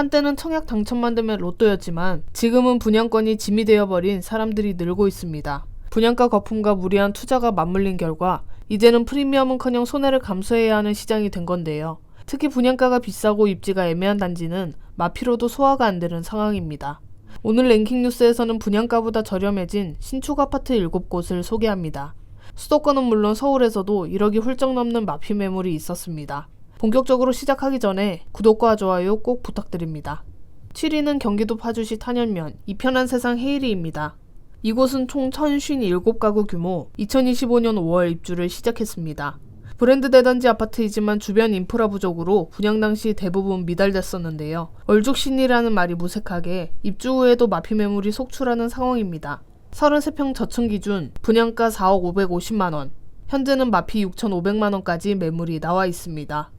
한때는 청약 당첨만 되면 로또였지만 지금은 분양권이 짐이 되어버린 사람들이 늘고 있습니다. 분양가 거품과 무리한 투자가 맞물린 결과 이제는 프리미엄은커녕 손해를 감수해야 하는 시장이 된 건데요. 특히 분양가가 비싸고 입지가 애매한 단지는 마피로도 소화가 안 되는 상황입니다. 오늘 랭킹 뉴스에서는 분양가보다 저렴해진 신축 아파트 7곳을 소개합니다. 수도권은 물론 서울에서도 1억이 훌쩍 넘는 마피 매물이 있었습니다. 본격적으로 시작하기 전에 구독과 좋아요 꼭 부탁드립니다. 7위는 경기도 파주시 탄현면 이편한 세상 헤이리입니다. 이곳은 총 1057가구 규모 2025년 5월 입주를 시작했습니다. 브랜드 대단지 아파트이지만 주변 인프라 부족으로 분양 당시 대부분 미달됐었는데요. 얼죽신이라는 말이 무색하게 입주 후에도 마피 매물이 속출하는 상황입니다. 33평 저층 기준 분양가 4억 550만원, 현재는 마피 6,500만원까지 매물이 나와 있습니다.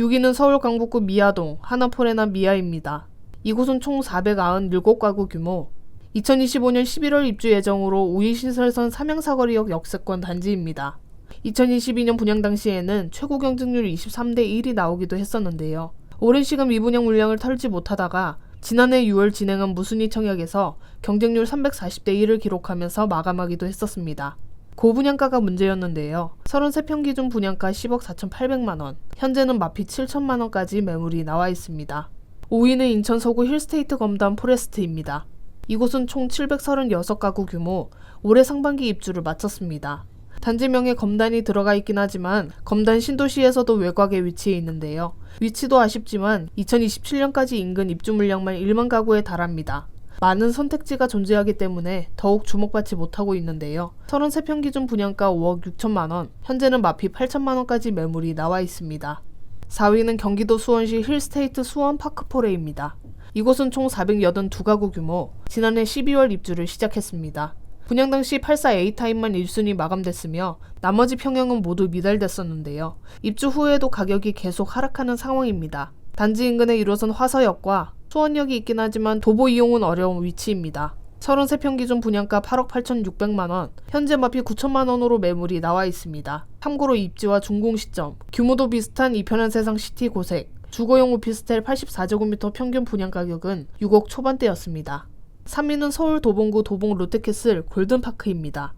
6위는 서울 강북구 미아동 하나포레나 미아입니다. 이곳은 총 497가구 규모 2025년 11월 입주 예정으로 우이신설선 삼양사거리역 역세권 단지입니다. 2022년 분양 당시에는 최고 경쟁률 23대 1이 나오기도 했었는데요. 오랜 시간 미분양 물량을 털지 못하다가 지난해 6월 진행한 무순위 청약에서 경쟁률 340대 1을 기록하면서 마감하기도 했었습니다. 고분양가가 문제였는데요. 33평 기준 분양가 10억 4,800만 원, 현재는 마피 7천만 원까지 매물이 나와 있습니다. 5위는 인천 서구 힐스테이트 검단 포레스트입니다. 이곳은 총 736가구 규모, 올해 상반기 입주를 마쳤습니다. 단지명에 검단이 들어가 있긴 하지만 검단 신도시에서도 외곽에 위치해 있는데요. 위치도 아쉽지만 2027년까지 인근 입주 물량만 1만 가구에 달합니다. 많은 선택지가 존재하기 때문에 더욱 주목받지 못하고 있는데요. 33평 기준 분양가 5억 6천만 원, 현재는 마피 8천만 원까지 매물이 나와 있습니다. 4위는 경기도 수원시 힐스테이트 수원 파크포레입니다. 이곳은 총 482가구 규모, 지난해 12월 입주를 시작했습니다. 분양 당시 84A 타입만 1순위 마감됐으며 나머지 평형은 모두 미달됐었는데요. 입주 후에도 가격이 계속 하락하는 상황입니다. 단지 인근에 1호선 화서역과 수원역이 있긴 하지만 도보 이용은 어려운 위치입니다. 33평 기준 분양가 8억 8,600만원, 현재 마피 9천만원으로 매물이 나와 있습니다. 참고로 입지와 준공 시점, 규모도 비슷한 이편한 세상 시티 고색, 주거용 오피스텔 84제곱미터 평균 분양 가격은 6억 초반대였습니다. 3위는 서울 도봉구 도봉 롯데캐슬 골든파크입니다.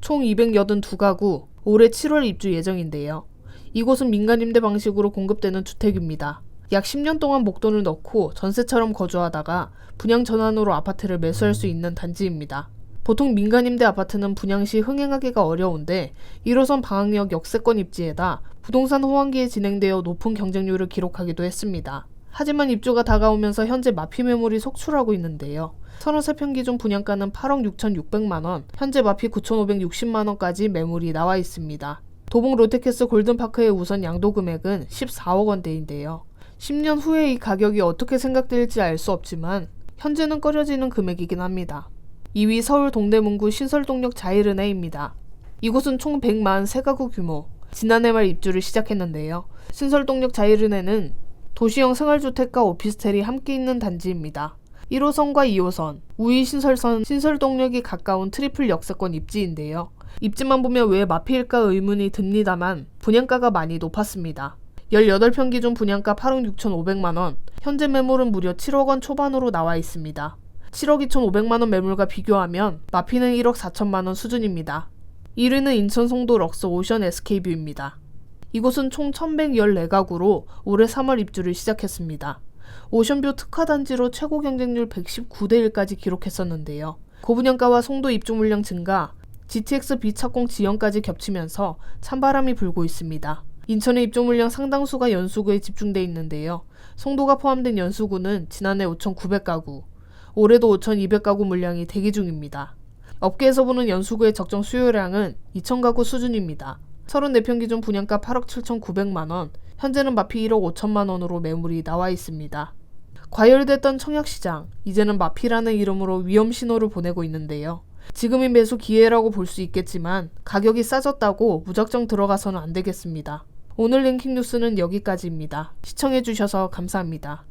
총 282가구, 올해 7월 입주 예정인데요. 이곳은 민간 임대 방식으로 공급되는 주택입니다. 약 10년 동안 목돈을 넣고 전세처럼 거주하다가 분양 전환으로 아파트를 매수할 수 있는 단지입니다. 보통 민간임대 아파트는 분양 시 흥행하기가 어려운데 1호선 방학역 역세권 입지에다 부동산 호황기에 진행되어 높은 경쟁률을 기록하기도 했습니다. 하지만 입주가 다가오면서 현재 마피 매물이 속출하고 있는데요. 33평 기준 분양가는 8억 6,600만원, 현재 마피 9,560만원까지 매물이 나와 있습니다. 도봉 롯데캐스 골든파크의 우선 양도 금액은 14억 원대인데요. 10년 후에 이 가격이 어떻게 생각될지 알 수 없지만 현재는 꺼려지는 금액이긴 합니다. 2위 서울 동대문구 신설동역 자이르네입니다. 이곳은 총 143가구 규모, 지난해 말 입주를 시작했는데요. 신설동역 자이르네는 도시형 생활주택과 오피스텔이 함께 있는 단지입니다. 1호선과 2호선, 우이 신설선, 신설동역이 가까운 트리플 역세권 입지인데요. 입지만 보면 왜 마피일까 의문이 듭니다만 분양가가 많이 높았습니다. 18평 기준 분양가 8억 6,500만원, 현재 매물은 무려 7억 원 초반으로 나와 있습니다. 7억 2,500만원 매물과 비교하면 마피는 1억 4천만원 수준입니다. 1위는 인천 송도 럭스 오션 SK뷰입니다. 이곳은 총 1114가구로 올해 3월 입주를 시작했습니다. 오션뷰 특화 단지로 최고 경쟁률 119대 1까지 기록했었는데요. 고분양가와 송도 입주 물량 증가, GTX 비착공 지연까지 겹치면서 찬바람이 불고 있습니다. 인천의 입주 물량 상당수가 연수구에 집중돼 있는데요. 송도가 포함된 연수구는 지난해 5,900가구, 올해도 5,200가구 물량이 대기 중입니다. 업계에서 보는 연수구의 적정 수요량은 2,000가구 수준입니다. 34평 기준 분양가 8억 7,900만원, 현재는 마피 1억 5천만원으로 매물이 나와 있습니다. 과열됐던 청약시장, 이제는 마피라는 이름으로 위험 신호를 보내고 있는데요. 지금이 매수 기회라고 볼 수 있겠지만 가격이 싸졌다고 무작정 들어가서는 안 되겠습니다. 오늘 랭킹 뉴스는 여기까지입니다. 시청해주셔서 감사합니다.